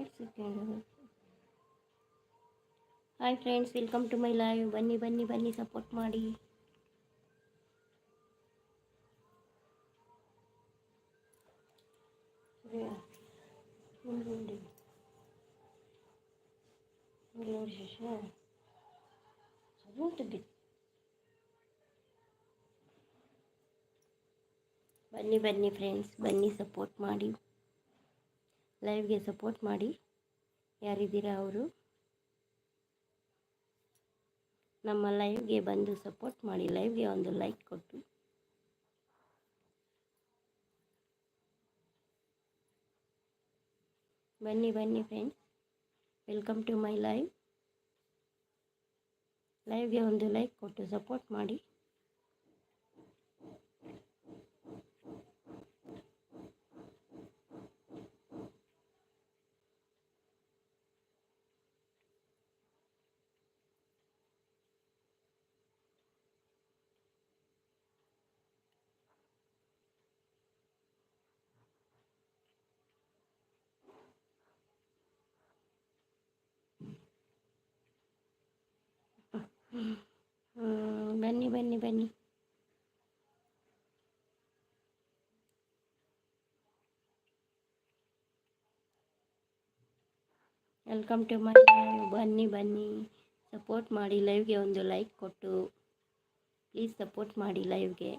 ಎಷ್ಟು second hi friends welcome to my live ಬನ್ನಿ ಬನ್ನಿ ಬನ್ನಿ ಸಪೋರ್ಟ್ ಮಾಡಿ ನೋಡಿ. ಶಶ. ಅದು ಬನ್ನಿ ಬನ್ನಿ ಫ್ರೆಂಡ್ಸ್ ಬನ್ನಿ ಸಪೋರ್ಟ್ ಮಾಡಿ. ಲೈವ್ಗೆ ಸಪೋರ್ಟ್ ಮಾಡಿ. ಯಾರಿದ್ದೀರಾ ಅವರು? ನಮ್ಮ ಲೈವ್ಗೆ ಬಂದು ಸಪೋರ್ಟ್ ಮಾಡಿ. ಲೈವ್ಗೆ ಒಂದು ಲೈಕ್ ಕೊಟ್ಟು. ಬನ್ನಿ ಬನ್ನಿ friends welcome to my live ಲೈವ್ಗೆ ಒಂದು ಲೈಕ್ ಕೊಟ್ಟು ಸಪೋರ್ಟ್ ಮಾಡಿ. ಬನ್ನಿ ಬನ್ನಿ. ವೆಲ್ಕಮ್ ಟು ಮೈ ಬನ್ನಿ ಬನ್ನಿ. ಸಪೋರ್ಟ್ ಮಾಡಿ ಲೈವ್ಗೆ ಒಂದು ಲೈಕ್ ಕೊಟ್ಟು. ಪ್ಲೀಸ್ ಸಪೋರ್ಟ್ ಮಾಡಿ ಲೈವ್ಗೆ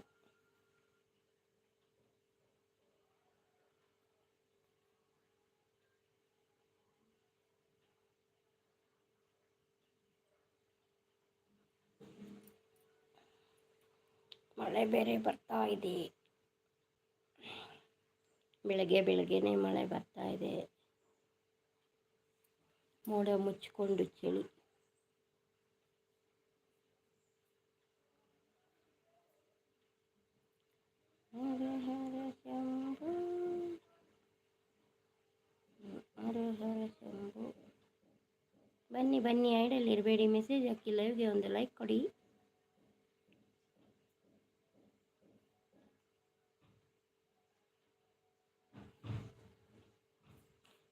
ಮಳೆ ಬೇರೆ ಬರ್ತಾ ಇದೆ. ಬೆಳಗ್ಗೆ ಬೆಳಗ್ಗೆನೇ ಮಳೆ ಬರ್ತಾ ಇದೆ. ಮೋಡ ಮುಚ್ಚಿಕೊಂಡು ಚಳಿ. ಹರ ಹರ ಶಂಭು. ಹರ ಹರ ಶಂಭು. ಬನ್ನಿ ಬನ್ನಿ ಐಡಲ್ಲಿ ಇರಬೇಡಿ. ಮೆಸೇಜ್ ಹಾಕಿ ಲೈವ್ಗೆ ಒಂದು ಲೈಕ್ ಕೊಡಿ.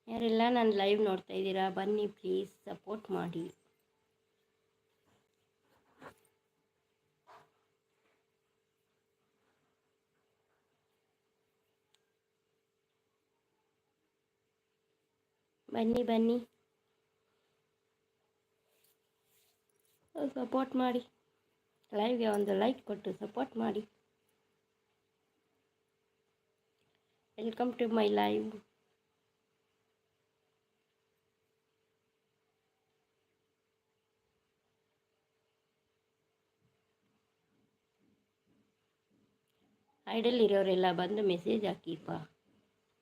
ಯಾರೆಲ್ಲ ನಾನು ಲೈವ್ ನೋಡ್ತಾ ಇದ್ದೀರಾ, ಬನ್ನಿ ಪ್ಲೀಸ್ ಸಪೋರ್ಟ್ ಮಾಡಿ. ಬನ್ನಿ ಬನ್ನಿ. ಸಪೋರ್ಟ್ ಮಾಡಿ. ಲೈವ್ಗೆ ಒಂದು ಲೈಕ್ ಕೊಟ್ಟು ಸಪೋರ್ಟ್ ಮಾಡಿ. ವೆಲ್ಕಮ್ ಟು ಮೈ ಲೈವ್ ಇರೋರೆಲ್ಲ ಬಂದು ಮೆಸೇಜ್ ಹಾಕಿಪ್ಪ.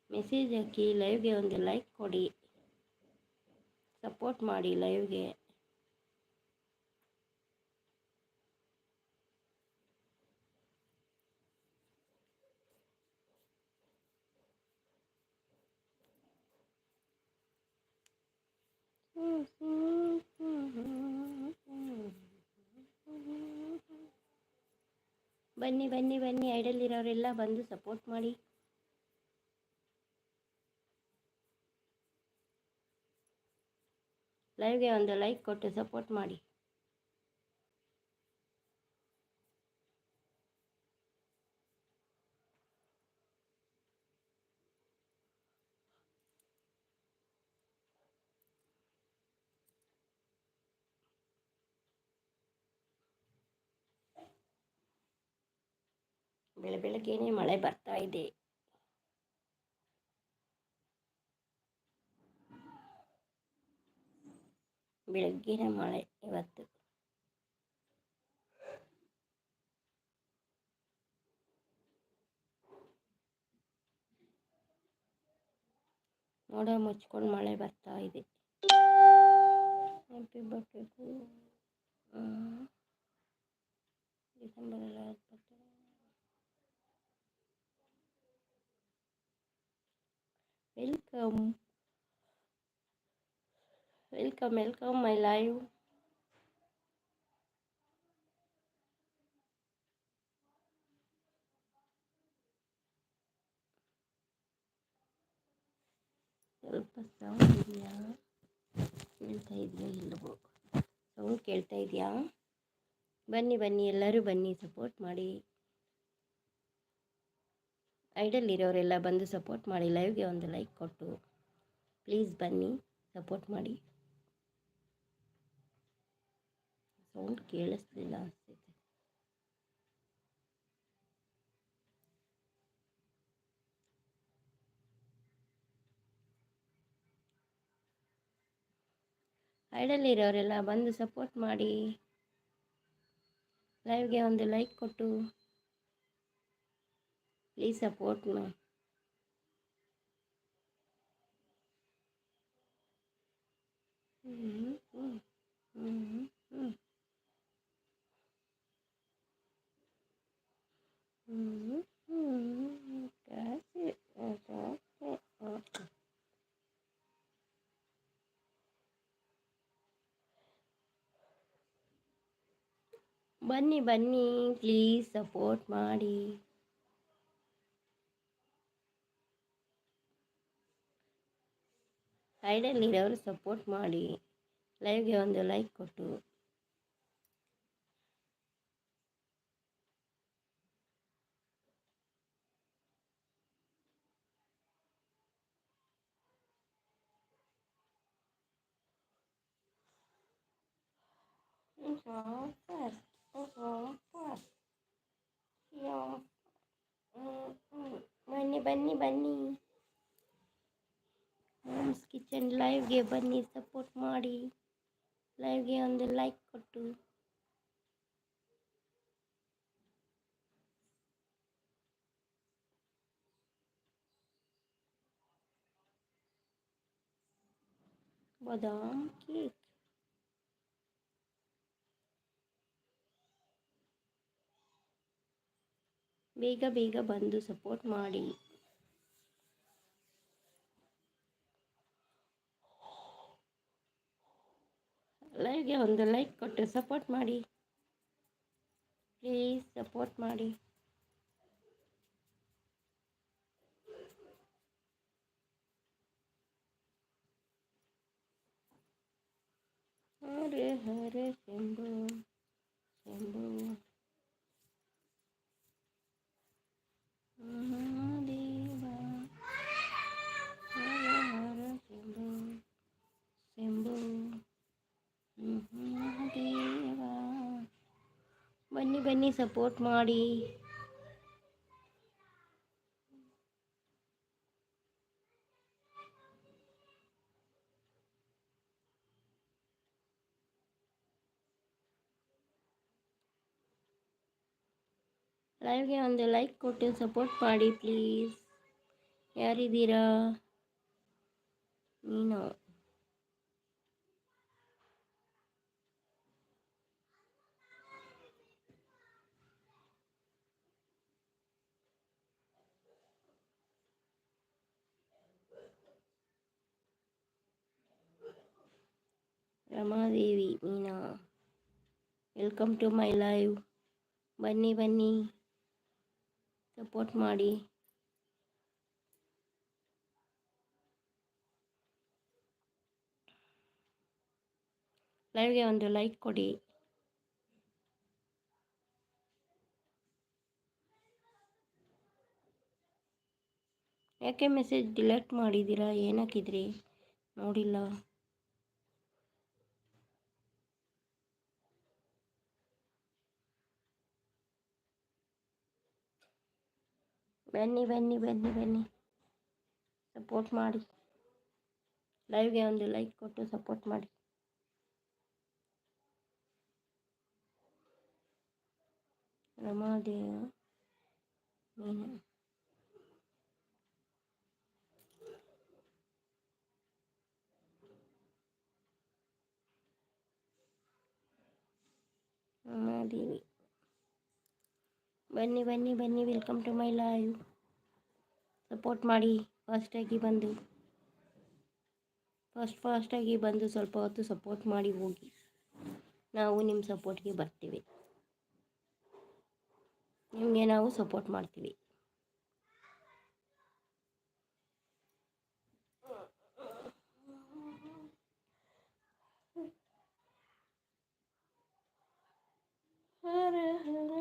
ಮೆಸೇಜ್ ಹಾಕಿ ಲೈವ್ಗೆ ಒಂದು ಲೈಕ್ ಕೊಡಿ. ಸಪೋರ್ಟ್ ಮಾಡಿ ಲೈವ್ಗೆ ಬನ್ನಿ ಬನ್ನಿ ಬನ್ನಿ ಐಡಲ್ಲಿರೋರೆಲ್ಲ ಬಂದು ಸಪೋರ್ಟ್ ಮಾಡಿ. ಲೈವ್ಗೆ ಒಂದು ಲೈಕ್ ಕೊಟ್ಟು ಸಪೋರ್ಟ್ ಮಾಡಿ. ಬೆಳ ಬೆಳಗ್ಗೆನೆ ಮಳೆ ಬರ್ತಾ ಇದೆ. ಬೆಳಗ್ಗಿನ ಮಳೆ ಇವತ್ತು. ಮೋಡ ಮುಚ್ಕೊಂಡು ಮಳೆ ಬರ್ತಾ ಇದೆ. ಬರ್ಡೇ ಡಿಸೆಂಬರ್ ಎಲ್ಲ welcome. Welcome welcome, my live ಸ್ವಲ್ಪ ಸೌಂಡ್ ಇದೆಯಾ ಕೇಳ್ತಾ ಇದೆಯಾ ಇಲ್ಲವೋ ಸೌಂಡ್ ಕೇಳ್ತಾ ಇದೆಯಾ ಬನ್ನಿ ಬನ್ನಿ ಎಲ್ಲರೂ ಬನ್ನಿ ಸಪೋರ್ಟ್ ಮಾಡಿ ಐಡಲ್ ಇರೋರೆಲ್ಲ ಬಂದು ಸಪೋರ್ಟ್ ಮಾಡಿ, ಲೈವ್ಗೆ ಒಂದು ಲೈಕ್ ಕೊಟ್ಟು ಪ್ಲೀಸ್ ಬನ್ನಿ, ಸಪೋರ್ಟ್ ಮಾಡಿ. ಸೌಂಡ್ ಕೇಳಿಸ್ಲಿಲ್ಲ ಅನಿಸ್ತೈತೆ. ಐಡಲ್ ಇರೋರೆಲ್ಲ ಬಂದು ಸಪೋರ್ಟ್ ಮಾಡಿ, ಲೈವ್ಗೆ ಒಂದು ಲೈಕ್ ಕೊಟ್ಟು. ಪ್ಲೀಸ್ ಸಪೋರ್ಟ್ ಮಾ ಹ್ಮ್ ಹ್ಮ್ ಹ್ಮ್ ಹ್ಮ್ ಹ್ಮ್ ಹ್ಮ್ ಕಾಸು ಕಾಸು ಕಾಸು. ಬನ್ನಿ ಬನ್ನಿ ಪ್ಲೀಸ್ ಸಪೋರ್ಟ್ ಮಾಡಿ ಸೈಡಲ್ಲಿರೋರು ಸಪೋರ್ಟ್ ಮಾಡಿ ಲೈವ್ಗೆ ಒಂದು ಲೈಕ್ ಕೊಟ್ಟು ಸೂಪರ್ ಸೂಪರ್ ಬನ್ನಿ ಬನ್ನಿ ಬನ್ನಿ ಹೋಮ್ಸ್ ಕಿಚನ್ ಲೈವ್ಗೆ ಬನ್ನಿ ಸಪೋರ್ಟ್ ಮಾಡಿ. ಲೈವ್ಗೆ ಒಂದು ಲೈಕ್ ಕೊಟ್ಟು. ಬದಾಮ್ ಕೇಕ್ ಬೇಗ ಬೇಗ ಬಂದು ಸಪೋರ್ಟ್ ಮಾಡಿ. ಲೈವ್ಗೆ ಒಂದು ಲೈಕ್ ಕೊಟ್ಟು ಸಪೋರ್ಟ್ ಮಾಡಿ. ಪ್ಲೀಸ್ ಸಪೋರ್ಟ್ ಮಾಡಿ. ಹರೇ ಹರೇ ಶಂಭು ಶಂಭು ಮಹಾದೇವ ಹರ ಹರ ಶಂಭು ಶಂಭು ಮಹಾದೇವ ಬನ್ನಿ ಬನ್ನಿ ಸಪೋರ್ಟ್ ಮಾಡಿ. ಲೈವ್ಗೆ ಒಂದು ಲೈಕ್ ಕೊಟ್ಟು ಸಪೋರ್ಟ್ ಮಾಡಿ ಪ್ಲೀಸ್ ಯಾರಿದ್ದೀರಾ? ನೀನು Ramadevi Meena welcome to my live ಬನ್ನಿ ಬನ್ನಿ. ಸಪೋರ್ಟ್ ಮಾಡಿ. ಲೈವ್ಗೆ ಒಂದು ಲೈಕ್ ಕೊಡಿ. ಯಾಕೆ ಮೆಸೇಜ್ ಡಿಲೀಟ್ ಮಾಡಿದ್ದೀರಾ? ಏನಕ್ಕಿದ್ರಿ ನೋಡಿಲ್ಲ. ಬನ್ನಿ ಬನ್ನಿ ಬನ್ನಿ ಬನ್ನಿ. ಸಪೋರ್ಟ್ ಮಾಡಿ. ಲೈವ್ಗೆ ಒಂದು ಲೈಕ್ ಕೊಟ್ಟು ಸಪೋರ್ಟ್ ಮಾಡಿ. ರಮಾದೇವ ನೀನು ರಮಾದೇವಿ. ಬನ್ನಿ ಬನ್ನಿ ಬನ್ನಿ welcome to my live support ಮಾಡಿ ಫಸ್ಟಾಗಿ ಬಂದು. ಫಸ್ಟ್ ಫಾಸ್ಟಾಗಿ ಬಂದು ಸ್ವಲ್ಪ ಹೊತ್ತು ಸಪೋರ್ಟ್ ಮಾಡಿ ಹೋಗಿ. ನಾವು ನಿಮ್ಮ ಸಪೋರ್ಟ್ಗೆ ಬರ್ತೀವಿ. ನಿಮಗೆ ನಾವು ಸಪೋರ್ಟ್ ಮಾಡ್ತೀವಿ. ಹರ ಹರ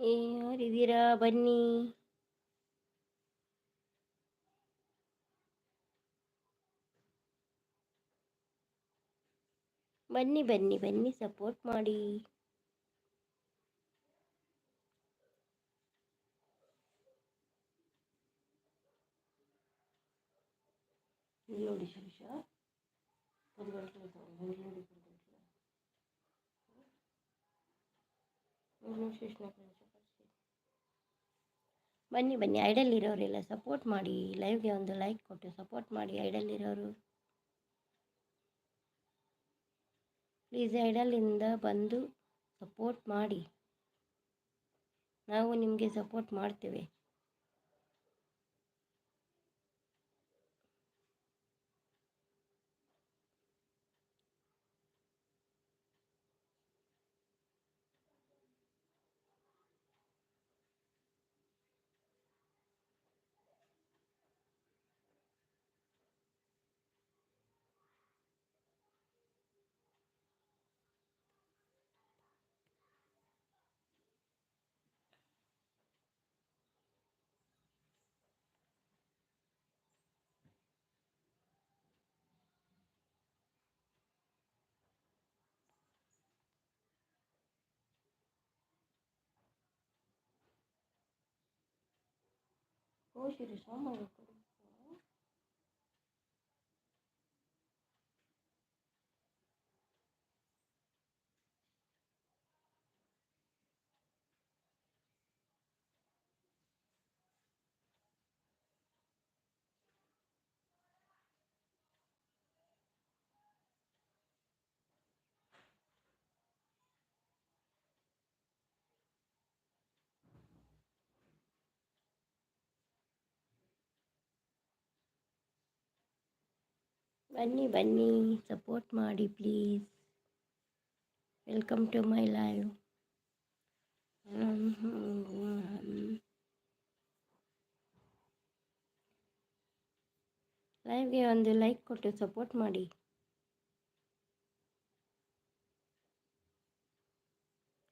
ಯಾರಿದ್ದೀರಾ ಬನ್ನಿ. ಬನ್ನಿ ಬನ್ನಿ ಬನ್ನಿ ಸಪೋರ್ಟ್ ಮಾಡಿ. ನೋಡಿ ಶಿರೀಷ ಒಂದು ಗಂಟೆ ಆಯ್ತು ಬೆಂಗಳೂರಿಗೆ ಒಂದು ಗಂಟೆ ಬನ್ನಿ ಬನ್ನಿ. ಐಡಲ್ ಇರೋರೆಲ್ಲ ಸಪೋರ್ಟ್ ಮಾಡಿ. ಲೈವ್ಗೆ ಒಂದು ಲೈಕ್ ಕೊಟ್ಟು ಸಪೋರ್ಟ್ ಮಾಡಿ. ಐಡಲ್ ಇರೋರು. ಪ್ಲೀಸ್ ಐಡಲಿಂದ ಬಂದು ಸಪೋರ್ಟ್ ಮಾಡಿ. ನಾವು ನಿಮಗೆ ಸಪೋರ್ಟ್ ಮಾಡ್ತೇವೆ. 歌曲是什么？ಬನ್ನಿ ಬನ್ನಿ ಸಪೋರ್ಟ್ ಮಾಡಿ please welcome to my live ಲೈವ್ಗೆ ಒಂದು ಲೈಕ್ ಕೊಟ್ಟು ಸಪೋರ್ಟ್ ಮಾಡಿ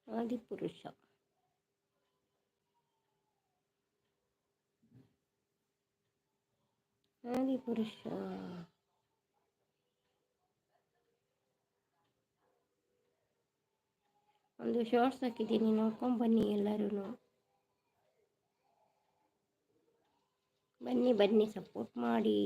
ಆದಿಪುರುಷ ಆದಿಪುರುಷ ಒಂದು ಶಾರ್ಟ್ಸ್ ಹಾಕಿದ್ದೀನಿ ನೋಡ್ಕೊಂಡು ಬನ್ನಿ ಎಲ್ಲರೂ ಬನ್ನಿ ಬನ್ನಿ ಸಪೋರ್ಟ್ ಮಾಡಿ.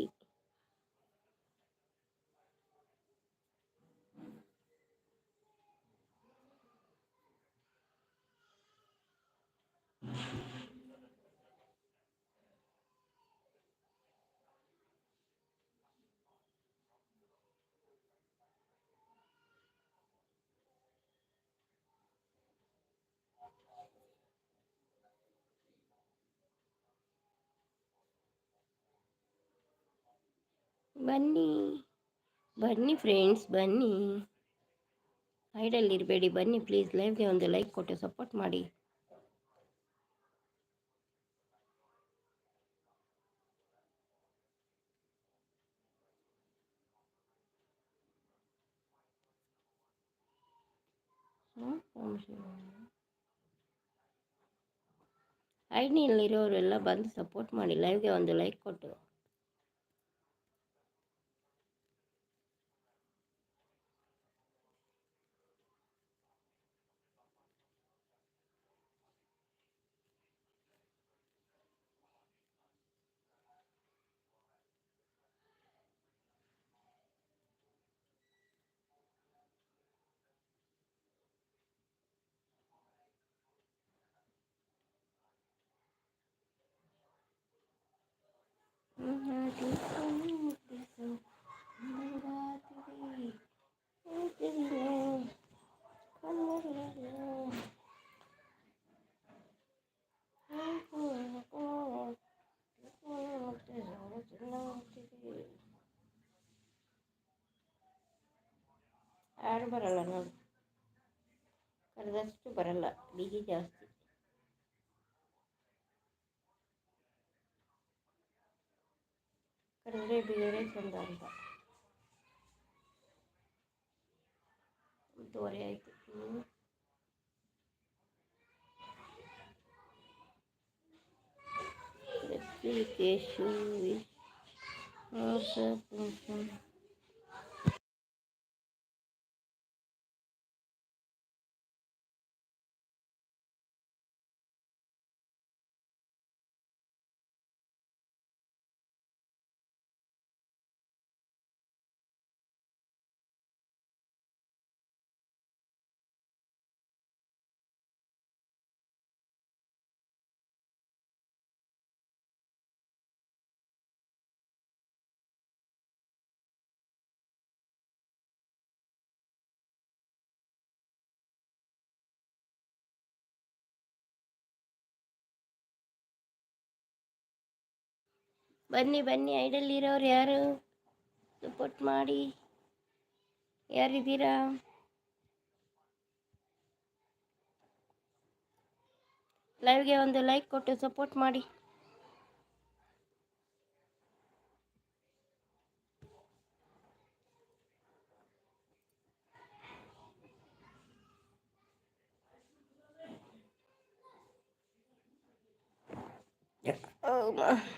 ಬನ್ನಿ ಬನ್ನಿ ಫ್ರೆಂಡ್ಸ್ ಬನ್ನಿ. ಇರಬೇಡಿ, ಬನ್ನಿ ಪ್ಲೀಸ್ ಲೈವ್ಗೆ ಒಂದು ಲೈಕ್ ಕೊಟ್ಟು ಸಪೋರ್ಟ್ ಮಾಡಿ. ಐಡಿಯಲ್ಲಿರೋರೆಲ್ಲ ಬಂದು ಸಪೋರ್ಟ್ ಮಾಡಿ ಲೈವ್ಗೆ ಒಂದು ಲೈಕ್ ಕೊಟ್ಟು. 嗯，好的 কেশুই ಬನ್ನಿ ಬನ್ನಿ ಐಡಲ್ಲಿರೋರು ಯಾರು? ಸಪೋರ್ಟ್ ಮಾಡಿ. ಯಾರಿದ್ದೀರಾ? ಲೈವ್ಗೆ ಒಂದು ಲೈಕ್ ಕೊಟ್ಟು ಸಪೋರ್ಟ್ ಮಾಡಿ. ದೇವರೇ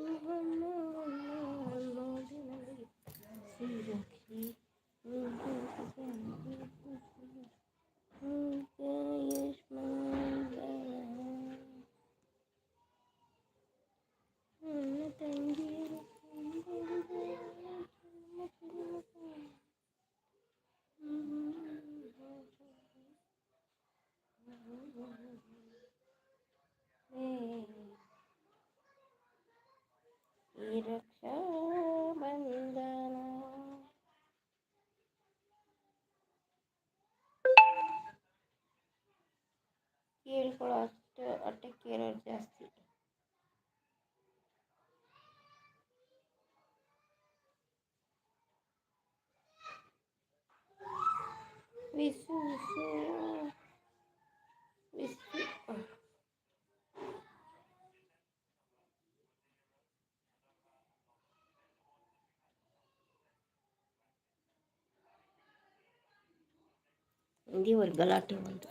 ఇది ஒரு ಗಲಾಟೆ ಒಂದು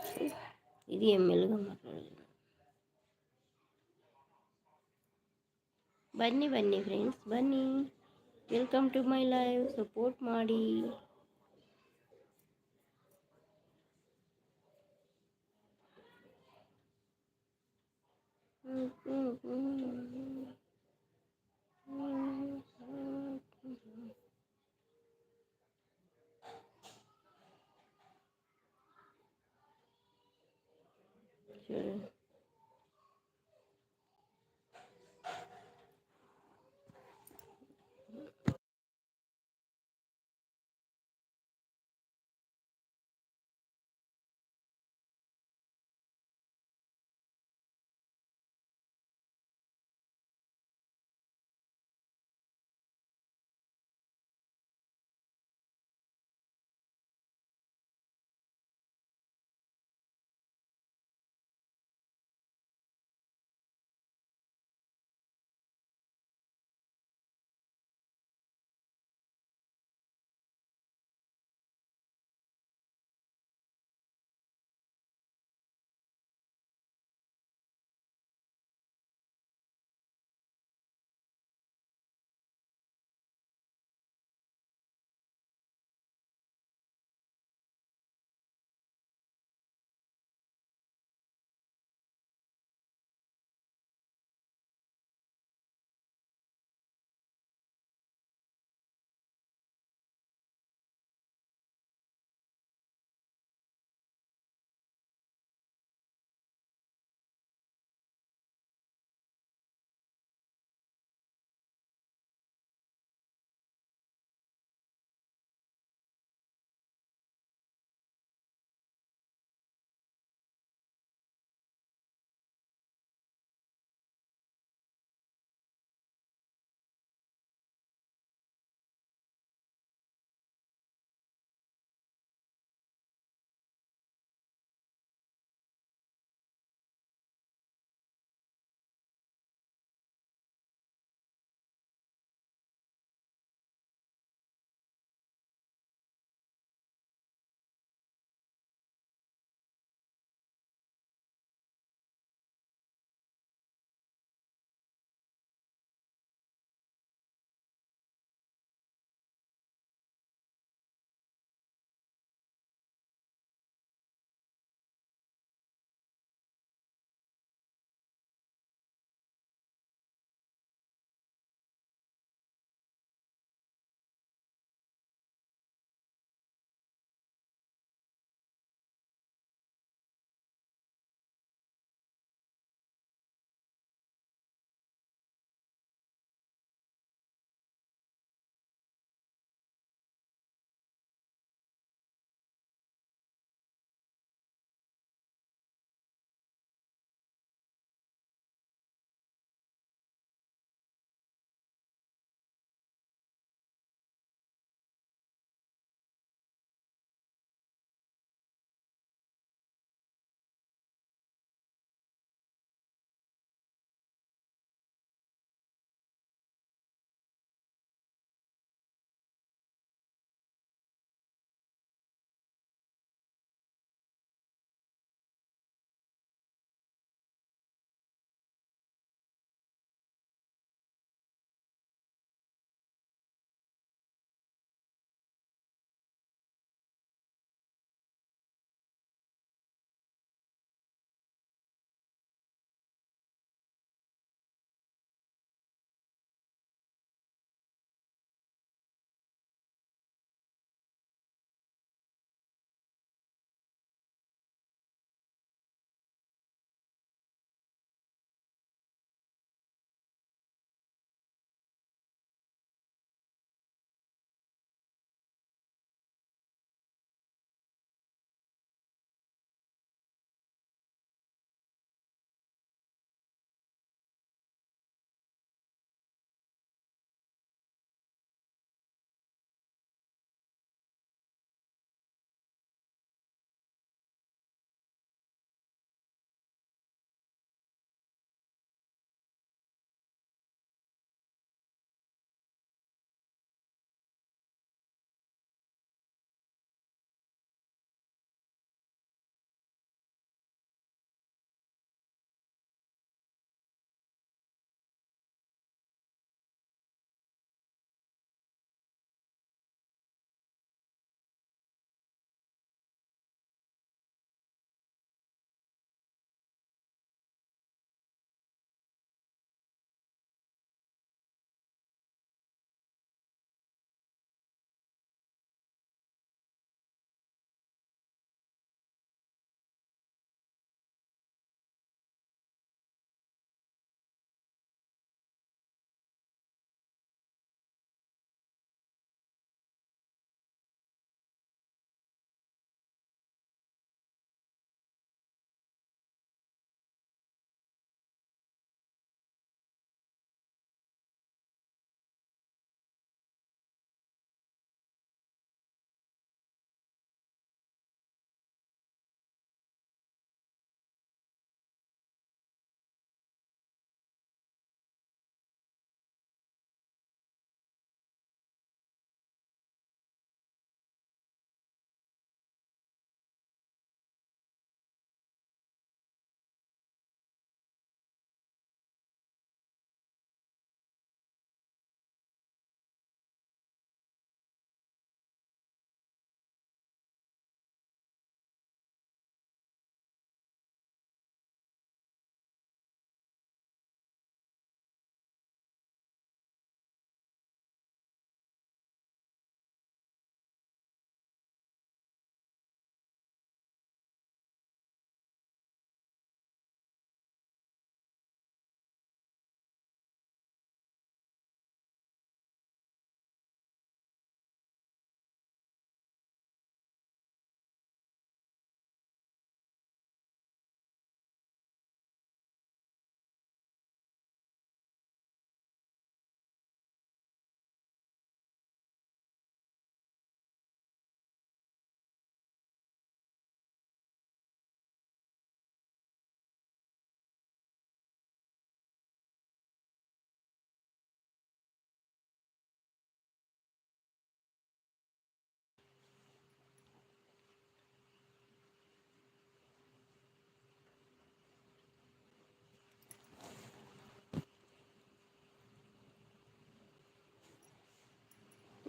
ఇది ఏం మెలుగా మాట్లాడలేదు ಬನ್ನಿ ಬನ್ನಿ ಫ್ರೆಂಡ್ಸ್ ಬನ್ನಿ welcome to my live support ಮಾಡಿ ಹ್ಮ್ ಹ್ಮ್ ಹ್ಮ್ Yeah.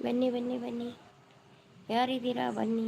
ಬನ್ನಿ ಬನ್ನಿ ಬನ್ನಿ. ಯಾರಿದ್ದೀರಾ? ಬನ್ನಿ.